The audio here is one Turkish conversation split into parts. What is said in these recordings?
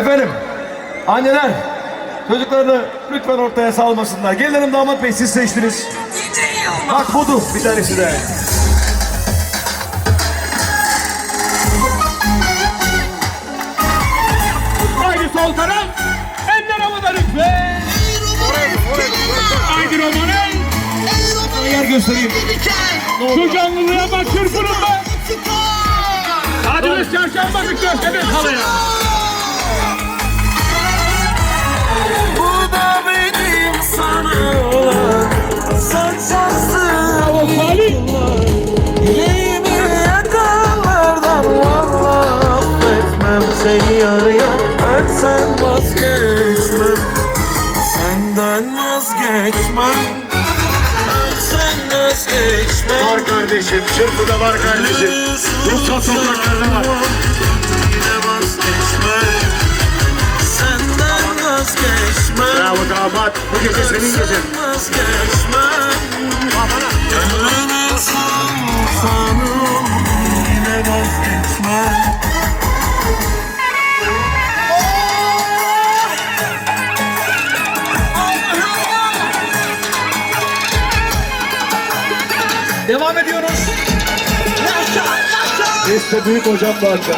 Efendim, anneler çocuklarını lütfen ortaya salmasınlar. Gelinim damat bey siz seçtiniz. Bak budur bir tanesi de. Haydi sol taraf. Eller havada lütfen. Haydi Romanel. Yer göstereyim. Şu canlılığa bak çırpının. Hadi biz çarşamba bir köftemiz kalıyor. Ben vazgeçmem Senden vazgeçmem Sen vazgeçmem Var kardeşim, çırpıda var kardeşim. Ruhsat topraklarda var. Yine vazgeçmem Senden vazgeçmem Bravo damat. Bu gece senin gecen. vazgeçmem Gönlümün sultanım Yine vazgeçmem Devam ediyoruz. Beste büyük hocam vardı.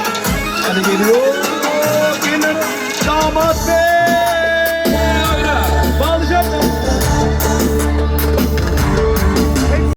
Hani geliyor. Gelinim damat bey.